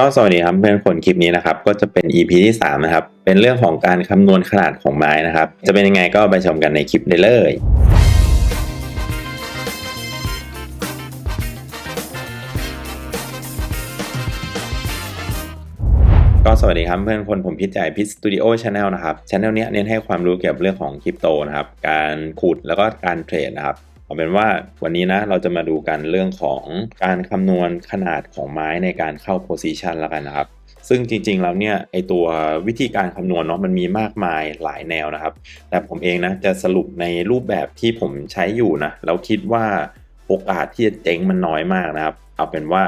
ก็สวัสดีครับเพื่อนคนคลิปนี้นะครับก็จะเป็น EP ที่3นะครับเป็นเรื่องของการคำนวณขนาดของไม้นะครับจะเป็นยังไงก็ไปชมกันในคลิปได้เลยก็สวัสดีครับเพื่อนคนผมพิจัยพิสตูดิโอชาแนลนะครับช anel เนี้ยเน้นให้ความรู้เกี่ยวกับเรื่องของคริปโตนะครับการขุดแล้วก็การเทรดนะครับ เอาเป็นว่าวันนี้นะเราจะมาดูกันเรื่องของการคำนวณขนาดของไม้ในการเข้าโพซิชันแล้วกันนะครับซึ่งจริงๆ แล้วเนี่ยไอตัววิธีการคำนวณเนาะมันมีมากมายหลายแนวนะครับ แต่ผมเองนะจะสรุปในรูปแบบที่ผมใช้อยู่นะแล้วคิดว่าโอกาสที่จะเจ๊งมันน้อยมากนะครับ เอาเป็นว่า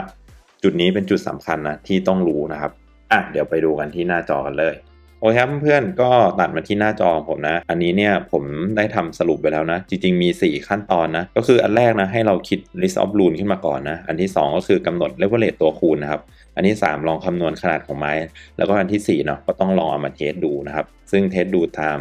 จุดนี้เป็นจุดสำคัญนะที่ต้องรู้นะครับอะเดี๋ยวไปดูกันที่หน้าจอกันเลย โอเคครับเพื่อนๆก็ตัดมาที่หน้าจอของผมนะ อันนี้เนี่ยผมได้ทำสรุปไปแล้วนะ จริง ๆ มี 4 ขั้นตอนนะ ก็คืออันแรกนะให้เราคิด list of rule ขึ้นมาก่อนนะ อันที่ 2 ก็คือกำหนด leverage ตัวคูณนะครับอันที่ 3 ลองคำนวณขนาดของไม้ แล้วก็อันที่4เนาะก็ต้องลองเอามาเทสดูนะครับ ซึ่งเทสดูตาม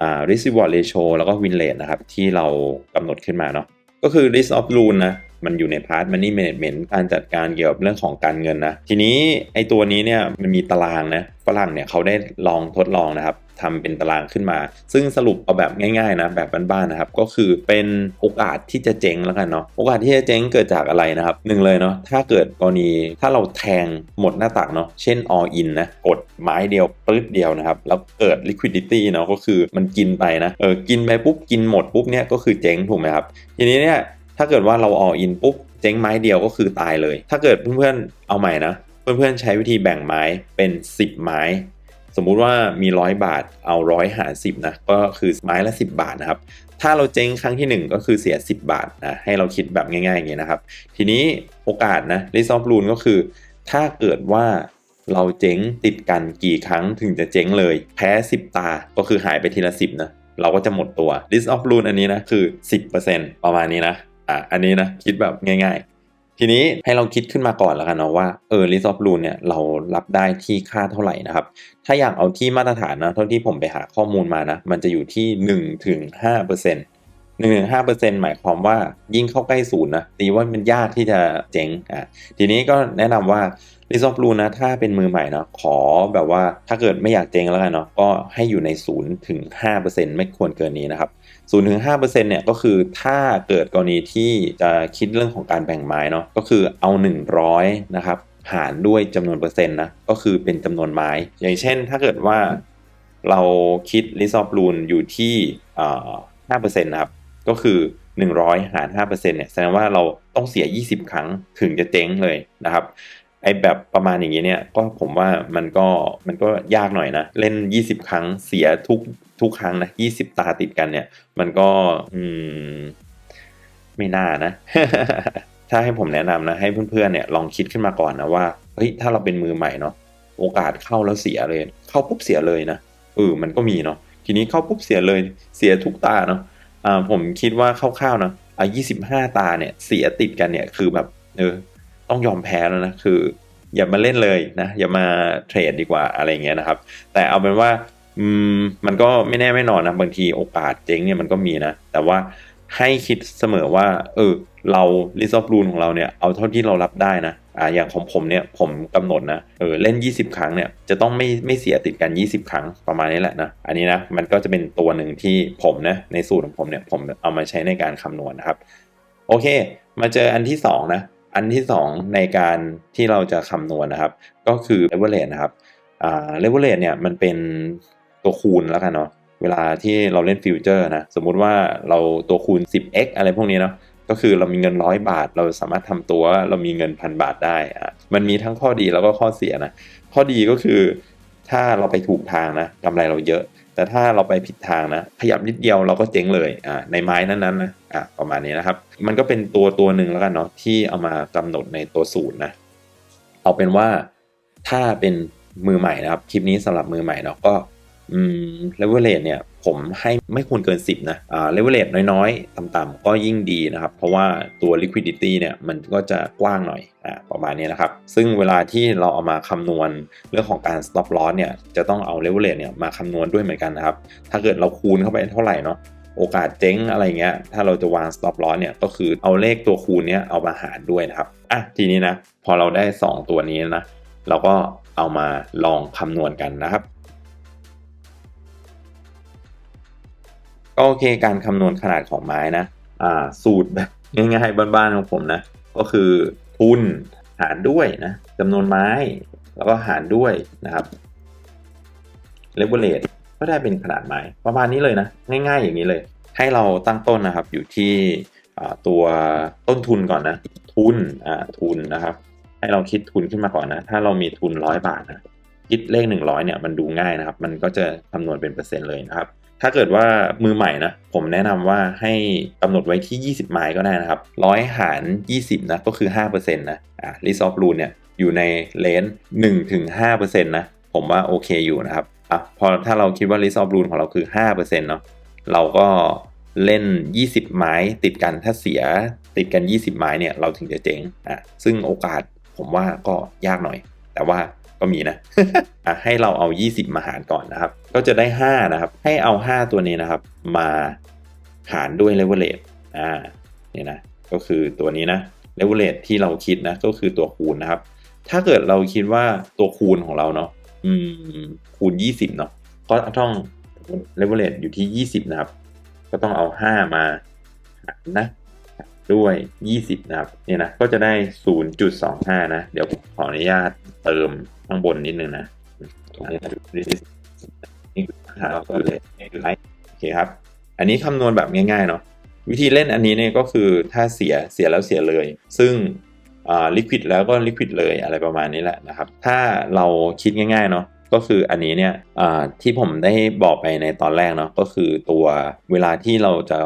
อ่า risk reward ratio แล้วก็ win rate นะครับที่เรากำหนดขึ้นมาเนาะก็คือ list of rule นะ มันอยู่ในพาร์ท money management การจัดการเกี่ยวกับเรื่องของการเงินนะ ทีนี้ไอตัวนี้เนี่ยมันมีตารางนะฝรั่งเนี่ยเขาได้ลองทดลองนะครับทำเป็นตารางขึ้นมา ซึ่งสรุปเอาแบบง่ายๆนะแบบบ้านๆนะครับ ก็คือเป็นโอกาสที่จะเจ๊งแล้วกันเนาะโอกาสที่จะเจ๊งเกิดจากอะไรนะครับหนึ่งเลยเนาะถ้าเกิดกรณีถ้าเราแทงหมดหน้าตักเนาะเช่น all in นะกดไม้เดียวปึ๊ดเดียวนะครับ แล้วเกิด liquidity เนาะก็คือมันกินไปนะเออกินไปปุ๊บกินหมดปุ๊บเนี่ยก็คือเจ๊งถูกไหมครับทีนี้เนี่ย ถ้าเกิดว่าเรา all in ปุ๊บเจ๊งไม้เดียวก็คือตายเลย ถ้าเกิดเพื่อนๆเอาใหม่นะ เพื่อนๆใช้วิธีแบ่งไม้เป็น 10 ไม้ สมมุติว่ามีร้อยบาทเอาร้อยหารสิบนะก็คือไม้ละ 10 บาทนะครับ ถ้าเราเจ๊งครั้งที่ 1 ก็คือเสีย 10 บาทนะให้เราคิดแบบง่ายๆอย่างนี้นะครับ ทีนี้โอกาสนะ r i s k of rule ก็คือ ถ้าเกิดว่าเราเจ๊งติดกันกี่ครั้งถึงจะเจ๊งเลย แพ้ 10 ตาก็คือหายไปทีละ 10นะเราก็จะหมดตัว risk of rule อันนี้นะคือ 10%ประมาณนี้นะ อะอันนี้นะคิดแบบง่าย ๆ ทีนี้ให้เราคิดขึ้นมาก่อนแล้วกันเนาะว่าเออ risk of rule เนี่ยเรารับได้ที่ค่าเท่าไหร่นะครับ ถ้าอยากเอาที่มาตรฐานนะเท่าที่ผมไปหาข้อมูลมานะ มันจะอยู่ที่1ถึง5เปอร์เซ็นต์หนึ่งถึงห้าเปอร์เซ็นต์หมายความว่ายิ่งเข้าใกล้ศูนย์นะตีว่ามันยากที่จะเจ๊งอะทีนี้ก็แนะนำว่า r i s k of rule นะถ้าเป็นมือใหม่เนาะขอแบบว่าถ้าเกิดไม่อยากเจ๊งแล้วกันเนาะก็ให้อยู่ใน0ถึง5%ไม่ควรเกินนี้นะครับ 0ถึง5%เนี่ยก็คือถ้าเกิดกรณีที่จะคิดเรื่องของการแบ่งไม้เนาะก็คือเอา 100นะครับหารด้วยจำนวนเปอร์เซ็นต์นะก็คือเป็นจำนวนไม้ อย่างเช่นถ้าเกิดว่าเราคิด r i s k of rule อยู่ที่5%นะครับ ก็คือ100หาร5%เนี่ยแสดงว่าเราต้องเสีย20ครั้งถึงจะเจ๊งเลยนะครับ ไอ้แบบประมาณอย่างนี้เนี่ยก็ผมว่ามันก็มันก็ยากหน่อยนะ เล่น 20 ครั้งเสียทุกทุกครั้งนะ20 ตาติดกันเนี่ย มันก็อืมไม่น่านะ ถ้าให้ผมแนะนำนะ ให้เพื่อนๆเนี่ยลองคิดขึ้นมาก่อนนะว่าเฮ้ยถ้าเราเป็นมือใหม่เนาะโอกาสเข้าแล้วเสียเลย เข้าปุ๊บเสียเลยนะเออมันก็มีเนาะทีนี้เข้าปุ๊บเสียเลยเสียทุกตาเนาะอ่าผมคิดว่าคร่าวๆนะอะยี่สิบห้าตาเนี่ยเสียติดกันเนี่ยคือแบบเออ ต้องยอมแพ้แล้วนะคือ อย่ามาเล่นเลยนะอย่ามาเทรดดีกว่าอะไรเงี้ยนะครับ แต่เอาเป็นว่าอืมมันก็ไม่แน่ไม่นอนนะบางทีโอกาสเจ๊งเนี่ยมันก็มีนะ แต่ว่าให้คิดเสมอว่า เออ เราลิซอฟรูนของเราเนี่ยเอาเท่าที่เรารับได้นะอ่าอย่างของผมเนี่ยผมกำหนดนะเออเล่น 20 ครั้งเนี่ยจะต้องไม่ไม่เสียติดกัน 20 ครั้งประมาณนี้แหละนะอันนี้นะมันก็จะเป็นตัวหนึ่งที่ผมนะในสูตรของผมเนี่ยผมเอามาใช้ในการคำนวณนะครับ โอเค มาเจออันที่2นะ อันที่ 2 ในการที่เราจะคำนวณนะครับ ก็คือ leverage นะครับอ่า leverage เนี่ยมันเป็นตัวคูณแล้วกันเนาะเวลาที่เราเล่นฟิวเจอร์นะสมมุติว่าเราตัวคูณ 10x อะไรพวกนี้เนาะก็คือเรามีเงินร้อยบาท เราสามารถทำตัวเรามีเงินพันบาทได้อะมันมีทั้งข้อดีแล้วก็ข้อเสียนะข้อดีก็คือถ้าเราไปถูกทางนะกำไรเราเยอะ แต่ถ้าเราไปผิดทางนะ ขยับนิดเดียวเราก็เจ๊งเลยอ่าในไม้นั้นๆนะอ่าประมาณนี้นะครับ มันก็เป็นตัวตัวหนึ่งแล้วกันเนาะที่เอามากำหนดในตัวสูตรนะเอาเป็นว่าถ้าเป็นมือใหม่นะครับ คลิปนี้สำหรับมือใหม่เนาะก็อืมเลเวลเลตเนี่ย ผมให้ไม่ควรเกิน 10 นะอ่าเลเวลเลตน้อยๆ ต่ำๆก็ยิ่งดีนะครับ เพราะว่าตัว liquidity เนี่ยมันก็จะกว้างหน่อยอ่าประมาณนี้นะครับ ซึ่งเวลาที่เราเอามาคำนวณเรื่องของการ stop loss เนี่ยจะต้องเอาเลเวลเลตเนี่ยมาคำนวณด้วยเหมือนกันนะครับ ถ้าเกิดเราคูณเข้าไปเท่าไหร่เนาะโอกาสเจ๊งอะไรเงี้ย ถ้าเราจะวาง stop loss เนี่ย ก็คือเอาเลขตัวคูณเนี้ยเอามาหารด้วยนะครับ อะ ทีนี้นะ พอเราได้ 2 ตัวนี้นะ เราก็เอามาลองคำนวณกันนะครับ ก็โอเคการคำนวณขนาดของไม้นะอ่าสูตรแบบง่ายๆบ้านๆของผมนะ ก็คือทุนหารด้วยนะจำนวนไม้ แล้วก็หารด้วยนะครับเลเวลเลตก็ได้เป็นขนาดไม้ประมาณนี้เลยนะ ง่าย ๆ อย่างนี้เลย ให้เราตั้งต้นนะครับอยู่ที่ตัวต้นทุนก่อนนะ ทุนอ่าทุนนะครับ ให้เราคิดทุนขึ้นมาก่อนนะ ถ้าเรามีทุนร้อยบาทนะคิดเลข 100เนี่ยมันดูง่ายนะครับ มันก็จะคำนวณเป็นเปอร์เซ็นต์เลยนะครับ ถ้าเกิดว่ามือใหม่นะ ผมแนะนำว่าให้กำหนดไว้ที่ 20 ไม้ก็ได้นะครับร้อยหาร 20 นะ ก็คือ 5%นะอ่า list of rule เนี่ยอยู่ในเลน1ถึง5%นะ ผมว่าโอเคอยู่นะครับอะพอถ้าเราคิดว่า list of rule ของเราคือ 5%เนาะเราก็เล่น 20 ไม้ติดกันถ้าเสียติดกัน 20 ไม้เนี่ยเราถึงจะเจ๊งอะซึ่งโอกาสผมว่าก็ยากหน่อย แต่ว่า ก็มีนะอะให้เราเอา 20 มาหารก่อนนะครับ ก็จะได้ 5 นะครับ ให้เอา 5 ตัวนี้นะครับ มาหารด้วย leverage อ่าเนี่ยนะก็คือตัวนี้นะ leverage ที่เราคิดนะก็คือตัวคูณนะครับ ถ้าเกิดเราคิดว่าตัวคูณของเราเนาะอืมคูณ 20เนาะก็ต้อง leverage อยู่ที่ 20 นะครับ ก็ต้องเอา 5 มาหารนะด้วย 20 นะครับเนี่ยนะก็จะได้ 0.25 นะ เดี๋ยว ออนุญาตเติมข้างบนนิดนึงนะตรงนี้นี่คือค่าเราก็เลยคือไลท์โอเคครับ อันนี้คำนวณแบบง่ายๆเนาะวิธีเล่นอันนี้เนี่ยก็คือถ้าเสียเสียแล้วเสียเลย ซึ่งลิควิดแล้วก็ลิควิดเลยอะไรประมาณนี้แหละนะครับ ถ้าเราคิดง่ายๆเนาะก็คืออันนี้เนี่ยที่ผมได้บอกไปในตอนแรกเนาะก็คือตัวเวลาที่เราจะ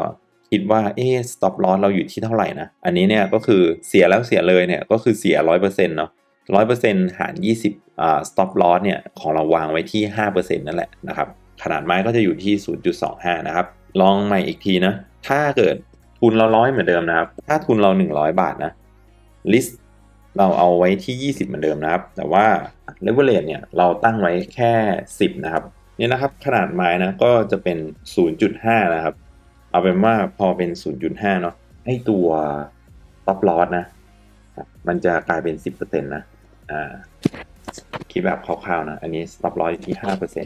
คิดว่าเอ๊ะ stop loss เราอยู่ที่เท่าไหร่นะ อันนี้เนี่ยก็คือเสียแล้วเสียเลยเนี่ยก็คือเสีย100%เนาะ 100%หาร 20อ่า stop loss เนี่ยของเราวางไว้ที่ 5%นั่นแหละนะครับขนาดไม้ก็จะอยู่ที่ 0.25 นะครับ ลองใหม่อีกทีนะ ถ้าเกิดทุนเราร้อยเหมือนเดิมนะครับ ถ้าทุนเรา 100 บาทนะ list เราเอาไว้ที่ 20 เหมือนเดิมนะครับ แต่ว่า leverage เนี่ยเราตั้งไว้แค่ 10 นะครับ เนี่ยนะครับขนาดไม้นะก็จะเป็น 0.5 นะครับ เอาเป็นว่าพอเป็น 0.5 เนาะให้ตัว stop loss นะ มันจะกลายเป็น 10%นะ อ่าคิดแบบคร่าวๆนะ อันนี้ stop loss ที่ห้าเปอร์เซ็น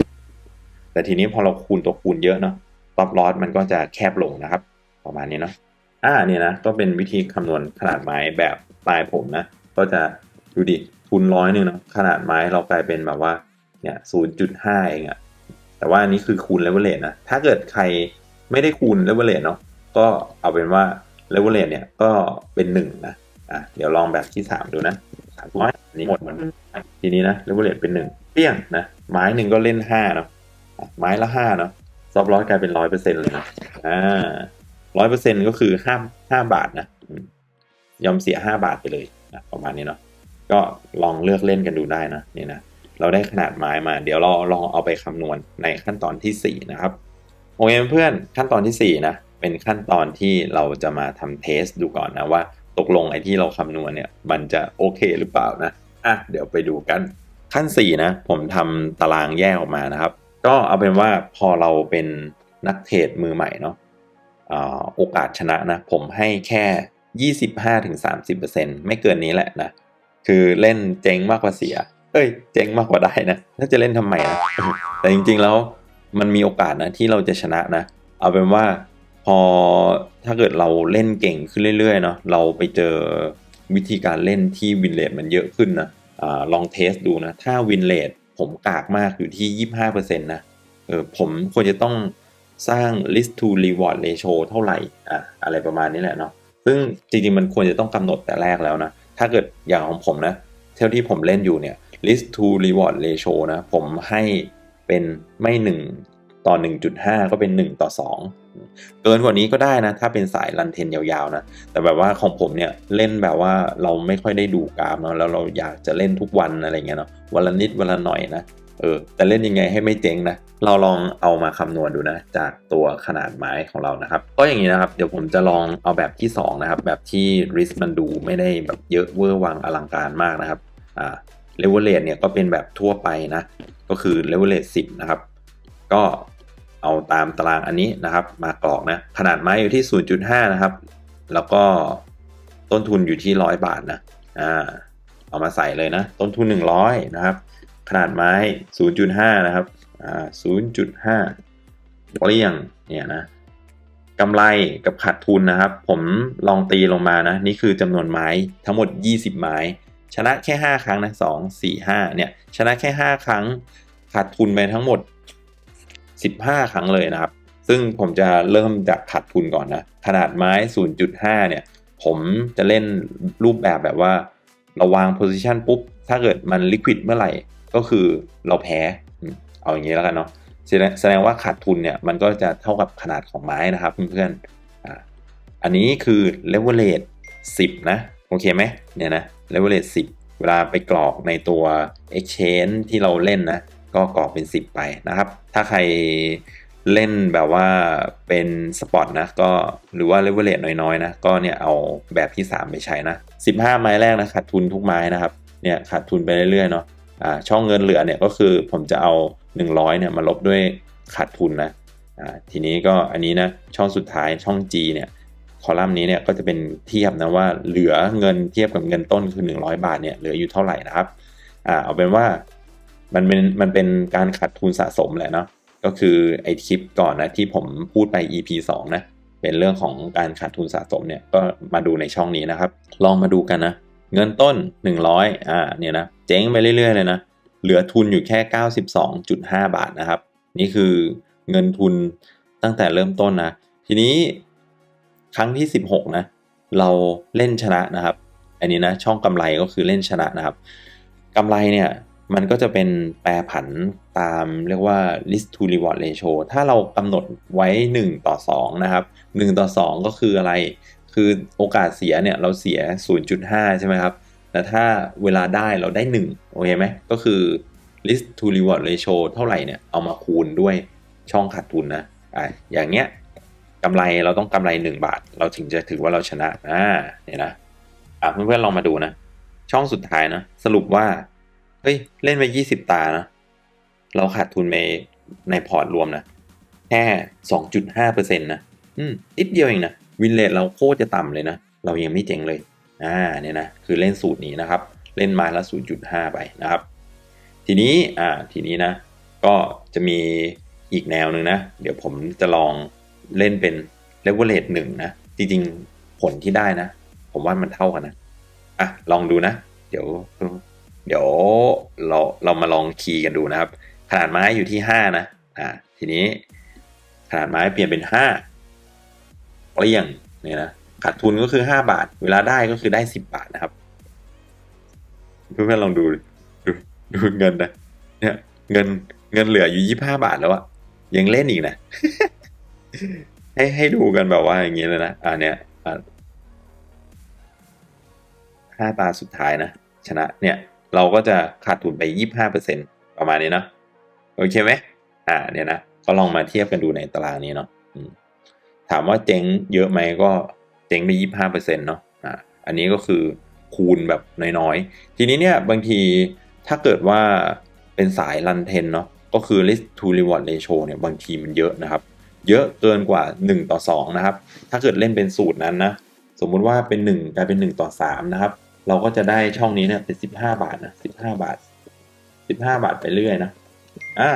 แต่ทีนี้พอเราคูณตัวคูณเยอะเนาะ stop loss มันก็จะแคบลงนะครับ ประมาณนี้เนาะอ่าเนี่ยนะก็เป็นวิธีคำนวณขนาดไม้แบบสไตล์ผมนะ ก็จะดูดิคูณร้อยหนึ่งเนาะขนาดไม้เรากลายเป็นแบบว่าเนี่ย0.5เองอะแต่ว่าอันนี้คือคูณ leverage นะ ถ้าเกิดใครไม่ได้คูณ leverage เนาะก็เอาเป็นว่า leverage เนี่ยก็เป็น1นะอะเดี๋ยวลองแบบที่3ดูนะ สามร้อยนี้หมดหมดทีนี้นะ leverage เป็น1เปี้ยงนะไม้หนึ่งก็เล่น5เนาะไม้ละ5เนาะซอฟร้อยกลายเป็นร้อยเปอร์เซ็นต์เลยนะอ่าร้อยเปอร์เซ็นต์ก็คือห้าห้าบาทนะยอมเสียห้าบาทไปเลยนะประมาณนี้เนาะก็ลองเลือกเล่นกันดูได้นะนี่นะเราได้ขนาดไม้มา เดี๋ยวเราลองเอาไปคำนวณในขั้นตอนที่ 4 นะครับโอเคเพื่อนขั้นตอนที่ 4 นะ เป็นขั้นตอนที่เราจะมาทำเทสดูก่อนนะว่า ตกลงไอ้ที่เราคำนวณเนี่ยมันจะโอเคหรือเปล่านะอะเดี๋ยวไปดูกันขั้น4นะผมทำตารางแยกออกมานะครับ ก็เอาเป็นว่าพอเราเป็นนักเทรดมือใหม่เนาะโอกาสชนะนะ ผมให้แค่ 25-30%ไม่เกินนี้แหละนะ คือเล่นเจ๊งมากกว่าเสีย เอ้ย เจ๊งมากกว่าได้นะถ้าจะเล่นทำไมนะ แต่จริงๆแล้วมันมีโอกาสนะที่เราจะชนะนะ เอาเป็นว่าพอ ถ้าเกิดเราเล่นเก่งขึ้นเรื่อยๆเนาะเราไปเจอวิธีการเล่นที่วินเลทมันเยอะขึ้นนะอลองเทสดูนะ ถ้าวินเลทผมกากมากอยู่ที่ 25%นะเออผมควรจะต้องสร้าง list to reward ratio เท่าไหร่อะอะไรประมาณนี้แหละเนาะซึ่งจริงๆ มันควรจะต้องกำหนดแต่แรกแล้วนะ ถ้าเกิดอย่างของผมนะ เท่าที่ผมเล่นอยู่เนี่ย list to reward ratio นะ ผมให้เป็นไม่ 1 ต่อ 1.5 ก็เป็น 1 ต่อ 2 เกินกว่านี้ก็ได้นะ ถ้าเป็นสายรันเทนยาวๆนะ แต่แบบว่าของผมเนี่ยเล่นแบบว่าเราไม่ค่อยได้ดูกราฟเนาะแล้วเราอยากจะเล่นทุกวันอะไรเงี้ยเนาะวันละนิดวันละหน่อยนะเออแต่เล่นยังไงให้ไม่เจ๊งนะ เราลองเอามาคำนวณดูนะ จากตัวขนาดไม้ของเรานะครับ ก็อย่างนี้นะครับ เดี๋ยวผมจะลองเอาแบบที่ 2 นะครับ แบบที่ risk มันดูไม่ได้แบบเยอะเวอร์วังอลังการมากนะครับอ่า leverage เนี่ยก็เป็นแบบทั่วไปนะ ก็คือ leverage 10นะครับ ก็ เอาตามตารางอันนี้นะครับ มากรอกนะ ขนาดไม้อยู่ที่ 0.5 นะครับ แล้วก็ต้นทุนอยู่ที่ 100 บาทนะอ่าเอามาใส่เลยนะ ต้นทุน 100 นะครับ ขนาดไม้ 0.5 นะครับอ่า0.5เกลี้ยงเนี่ยนะกำไรกับขาดทุนนะครับ ผมลองตีลงมานะ นี่คือจำนวนไม้ทั้งหมด 20 ไม้ ชนะแค่ 5 ครั้งนะ 2 4 5 เนี่ย ชนะแค่ 5 ครั้ง ขาดทุนไปทั้งหมด 15 ครั้งเลยนะครับ ซึ่งผมจะเริ่มจากขาดทุนก่อนนะ ขนาดไม้ 0.5 เนี่ย ผมจะเล่นรูปแบบแบบว่า เราวางโพซิชันปุ๊บ ถ้าเกิดมันลิควิดเมื่อไหร่ ก็คือเราแพ้ เอาอย่างนี้แล้วกันเนาะ แสดงว่าขาดทุนเนี่ย มันก็จะเท่ากับขนาดของไม้นะครับเพื่อนๆอันนี้คือ leverage 10 นะ โอเคไหมเนี่ยนะ leverage 10 เวลาไปกรอกในตัว exchange ที่เราเล่นนะ ก็กรอกเป็น 10 ไปนะครับ ถ้าใครเล่นแบบว่าเป็นสปอตนะก็หรือว่า leverage น้อยๆนะก็เนี่ยเอาแบบที่ 3 ไปใช้นะ 15 ไม้แรกนะขาดทุนทุกไม้นะครับเนี่ยขาดทุนไปเรื่อยๆเนาะอ่าช่องเงินเหลือเนี่ยก็คือผมจะเอา 100เนี่ยมาลบด้วยขาดทุนนะอ่าทีนี้ก็อันนี้นะช่องสุดท้ายช่อง G เนี่ยคอลัมน์นี้เนี่ยก็จะเป็นเทียบนะว่าเหลือเงินเทียบกับเงินต้นคือ 100 บาทเนี่ยเหลืออยู่เท่าไหร่นะครับอ่าเอาเป็นว่า มันเป็นมันเป็นการขาดทุนสะสมแหละเนาะก็คือไอคลิปก่อนนะที่ผมพูดไป EP 2 นะ เป็นเรื่องของการขาดทุนสะสมเนี่ยก็มาดูในช่องนี้นะครับ ลองมาดูกันนะ เงินต้น 100อ่าเนี่ยนะเจ๊งไปเรื่อยๆเลยนะ เหลือทุนอยู่แค่ 92.5 บาทนะครับ นี่คือเงินทุนตั้งแต่เริ่มต้นนะ ทีนี้ครั้งที่ 16 นะ เราเล่นชนะนะครับ อันนี้นะช่องกำไรก็คือเล่นชนะนะครับกำไรเนี่ย มันก็จะเป็นแปรผันตามเรียกว่า list to reward ratio ถ้าเรากำหนดไว้ 1 ต่อ 2 นะครับ 1 ต่อ 2 ก็คืออะไร คือโอกาสเสียเนี่ยเราเสีย 0.5 ใช่ไหมครับ แต่ถ้าเวลาได้เราได้ 1 โอเคไหม ก็คือ list to reward ratio เท่าไหร่เนี่ยเอามาคูณด้วยช่องขาดทุนนะอะอย่างเงี้ยกำไรเราต้องกำไร 1 บาท เราถึงจะถือว่าเราชนะอ่าเนี่ยนะอะเพื่อนๆลองมาดูนะ ช่องสุดท้ายนะสรุปว่า เฮ้ย เล่นไป20ตานะ เราขาดทุนไปในพอร์ตรวมนะ แค่2.5%นะอืมนิดเดียวเองนะ วินเลทเราโคตรจะต่ำเลยนะ เรายังไม่เจ๋งเลย อ่าเนี่ยนะ คือเล่นสูตรนี้นะครับ เล่นม้ละ0.5ไปนะครับ ทีนี้ อ่า ทีนี้นะ ก็จะมีอีกแนวหนึ่งนะ เดี๋ยวผมจะลองเล่นเป็น leverage หนึ่งนะ จริงๆ ผลที่ได้นะ ผมว่ามันเท่ากันนะ อะ ลองดูนะ เดี๋ยว เดี๋ยวเราเรามาลองคีย์กันดูนะครับ ขนาดไม้อยู่ที่ 5 นะอ่าทีนี้ขนาดไม้เปลี่ยนเป็น5เปลี่ยงเนี่ยนะขาดทุนก็คือ 5 บาท เวลาได้ก็คือได้ 10 บาทนะครับ เพื่อนๆลองดูดูดูเงินนะเนี่ยเงินเงินเหลืออยู่ 25 บาทแล้วอะยังเล่นอีกนะ ให้ให้ดูกันแบบว่าอย่างนี้เลยนะอ่าเนี่ยอ่าห้าตาสุดท้ายนะ ชนะเนี่ย เราก็จะขาดทุนไป 25%ประมาณนี้เนาะโอเคไหมอ่าเนี่ยนะก็ลองมาเทียบกันดูในตารางนี้เนาะถามว่าเจ๊งเยอะไหมก็เจ๊งไป 25%เนาะอ่าอันนี้ก็คือคูณแบบน้อยๆ ทีนี้เนี่ยบางทีถ้าเกิดว่าเป็นสายรันเทนเนาะก็คือ list to reward ratio เนี่ยบางทีมันเยอะนะครับ เยอะเกินกว่า 1 ต่อ 2 นะครับ ถ้าเกิดเล่นเป็นสูตรนั้นนะ สมมุติว่าเป็น 1 กลายเป็น 1 ต่อ 3 นะครับ เราก็จะได้ช่องนี้เนี่ยเป็น15บห้าบาทนะ15บห้าบาท15บห้าบาทไปเรื่อยนะอ่า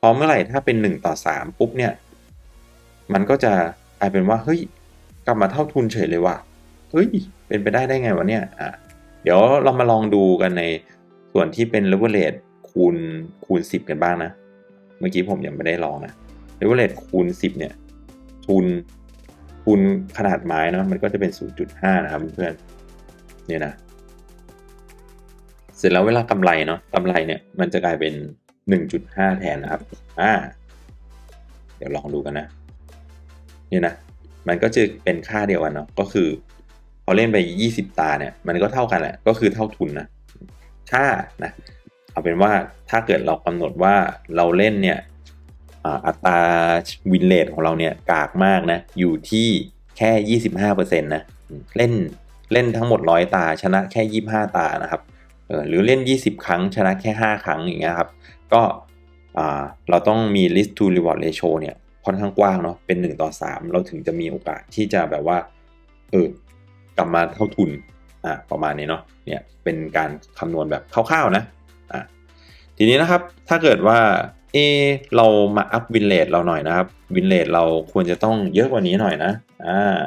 พอเมื่อไหร่ถ้าเป็น1ต่อ3ปุ๊บเนี่ย มันก็จะกลายเป็นว่าเฮ้ยกลับมาเท่าทุนเฉยเลยว่ะเฮ้ยเป็นไปได้ได้ไงวะเนี่ยอะเดี๋ยวเรามาลองดูกันในส่วนที่เป็น leverage คูณคูณ 10 กันบ้างนะ เมื่อกี้ผมยังไม่ได้ลองนะ leverage คูณ 10 เนี่ย ทุนคูณขนาดไม้เนาะมันก็จะเป็น 0.5 นะครับเพื่อน เนี่ยนะ เสร็จแล้วเวลากำไรเนาะกำไรเนี่ยมันจะกลายเป็น 1.5 แทนนะครับ อ่า เดี๋ยวลองดูกันนะ เนี่ยนะ มันก็จะเป็นค่าเดียวกันเนาะ ก็คือพอเล่นไป 20 ตาเนี่ย มันก็เท่ากันแหละ ก็คือเท่าทุนนะถ้านะ เอาเป็นว่าถ้าเกิดเรากำหนดว่าเราเล่นเนี่ยอัตราวินเลทของเราเนี่ยกากมากนะ อยู่ที่แค่ 25%นะ เล่น เล่นทั้งหมด100ตา ชนะแค่25ตานะครับเออหรือเล่น 20 ครั้ง ชนะแค่ 5 ครั้งอย่างเงี้ยครับ ก็เราต้องมี list to reward ratio เนี่ยค่อนข้างกว้างเนาะเป็น 1 ต่อ 3 เราถึงจะมีโอกาสที่จะแบบว่าเออกลับมาเท่าทุนอ่าประมาณนี้เนาะเนี่ยเป็นการคำนวณแบบคร่าวๆนะอะทีนี้นะครับถ้าเกิดว่าเออเรามาอัพวินเลทเราหน่อยนะครับวินเลทเราควรจะต้องเยอะกว่านี้หน่อยนะอ่า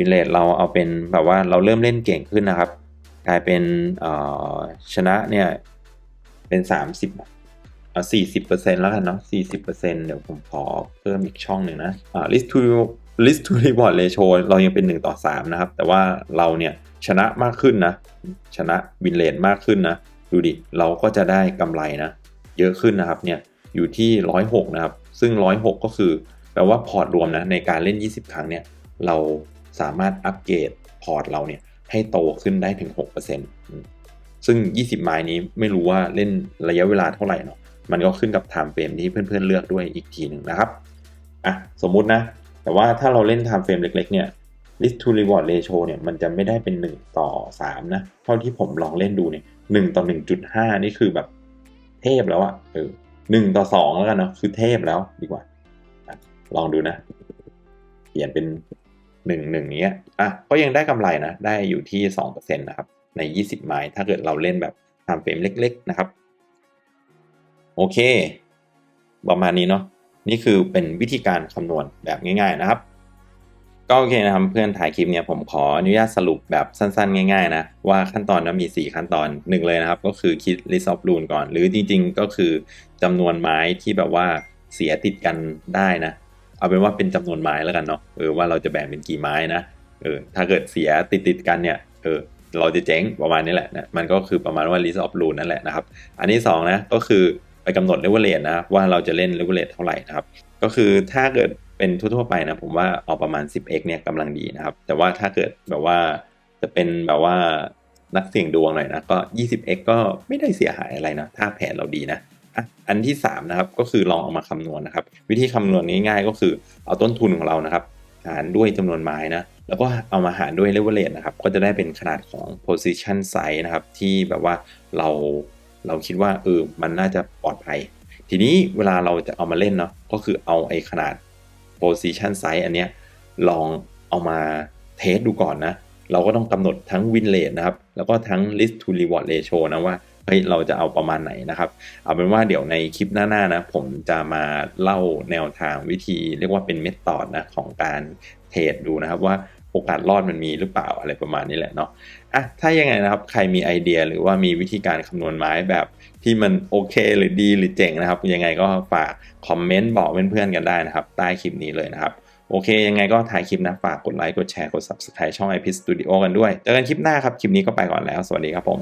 วินเลทเราเอาเป็นแบบว่าเราเริ่มเล่นเก่งขึ้นนะครับ กลายเป็นชนะเนี่ยเป็น30เอา40%แล้วกันเนาะ40%เปอร์เซ็นต์เดี๋ยวผมขอเพิ่มอีกช่องหนึ่งนะอ่า list to list to reward ratio เรายังเป็น1ต่อ3นะครับ แต่ว่าเราเนี่ยชนะมากขึ้นนะ ชนะวินเลนมากขึ้นนะ ดูดิ เราก็จะได้กำไรนะ เยอะขึ้นนะครับเนี่ยอยู่ที่106นะครับ ซึ่ง106ก็คือแปลว่าพอร์ตรวมนะในการเล่น 20 ครั้งเนี่ย เรา สามารถอัปเกรดพอร์ตเราเนี่ยให้โตขึ้นได้ถึง 6%ซึ่ง 20 ไม้นี้ไม่รู้ว่าเล่นระยะเวลาเท่าไหร่เนาะมันก็ขึ้นกับ time frame ที่เพื่อนๆเลือกด้วยอีกทีหนึ่งนะครับอะสมมุตินะ แต่ว่าถ้าเราเล่น time frame เล็กๆเนี่ย risk to reward ratio เนี่ยมันจะไม่ได้เป็น 1 ต่อ 3 นะเท่าที่ผมลองเล่นดูเนี่ย1ต่อ 1.5 นี่คือแบบเทพแล้วอะเออ1ต่อ2แล้วกันเนาะคือเทพแล้วดีกว่า ลองดูนะ เปลี่ยนเป็น หนึ่งหนึ่งนี้ยอะก็ยังได้กำไรนะ ได้อยู่ที่สองเปอร์เซ็นต์นะครับ ใน 20 ไม้ ถ้าเกิดเราเล่นแบบทำเฟรมเล็ก ๆ นะครับ โอเค ประมาณนี้เนาะ นี่คือเป็นวิธีการคำนวณแบบง่าย ๆ นะครับ ก็โอเคนะครับ เพื่อนถ่ายคลิปเนี่ยผมขออนุญาตสรุปแบบสั้นๆ ง่าย ๆ นะ ว่าขั้นตอนนั้นมี 4 ขั้นตอนหนึ่งเลยนะครับ ก็คือคิด list of rule ก่อน หรือจริง ๆ ก็คือจำนวนไม้ที่แบบว่าเสียติดกันได้นะ เอาเป็นว่าเป็นจำนวนไม้แล้วกันเนาะเออว่าเราจะแบ่งเป็นกี่ไม้นะเออถ้าเกิดเสียติดติดกันเนี่ยเออเราจะเจ๊งประมาณนี้แหละนะมันก็คือประมาณว่า list of rule นั่นแหละนะครับ อันที่2นะก็คือไปกำหนด leverage นะว่าเราจะเล่น leverage เท่าไหร่นะครับ ก็คือถ้าเกิดเป็นทั่วๆไปนะผมว่าเอาประมาณ 10x เนี่ยกำลังดีนะครับ แต่ว่าถ้าเกิดแบบว่าจะเป็นแบบว่านักเสี่ยงดวงหน่อยนะก็ 20x ก็ไม่ได้เสียหายอะไรนะถ้าแผนเราดีนะ อันที่3นะครับก็คือลองเอามาคำนวณนะครับ วิธีคำนวณง่ายๆก็คือเอาต้นทุนของเรานะครับ หารด้วยจำนวนไม้นะแล้วก็เอามาหารด้วย leverage นะครับ ก็จะได้เป็นขนาดของ position size นะครับ ที่แบบว่าเราเราคิดว่าเออมันน่าจะปลอดภัย ทีนี้เวลาเราจะเอามาเล่นเนาะก็คือเอาไอ้ขนาด position size อันเนี้ยลองเอามาเทสดูก่อนนะ เราก็ต้องกำหนดทั้ง win rate นะครับ แล้วก็ทั้ง risk to reward ratio นะว่า เฮ้ยเราจะเอาประมาณไหนนะครับ เอาเป็นว่าเดี๋ยวในคลิปหน้าๆนะผมจะมาเล่าแนวทางวิธี เรียกว่าเป็นเมธอดนะของการเทรดดูนะครับว่าโอกาสรอดมันมีหรือเปล่าอะไรประมาณนี้แหละเนาะอะถ้ายังไงนะครับใครมีไอเดียหรือว่ามีวิธีการคำนวณไม้แบบที่มันโอเคหรือดีหรือเจ๋งนะครับ ยังไงก็ฝากคอมเมนต์บอกเพื่อนๆกันได้นะครับ ใต้คลิปนี้เลยนะครับ โอเค ยังไงก็ถ่ายคลิปนะ ฝากกดไลค์กดแชร์กด subscribe ช่อง IP Studio กันด้วย เจอกันคลิปหน้าครับ คลิปนี้ก็ไปก่อนแล้ว สวัสดีครับผม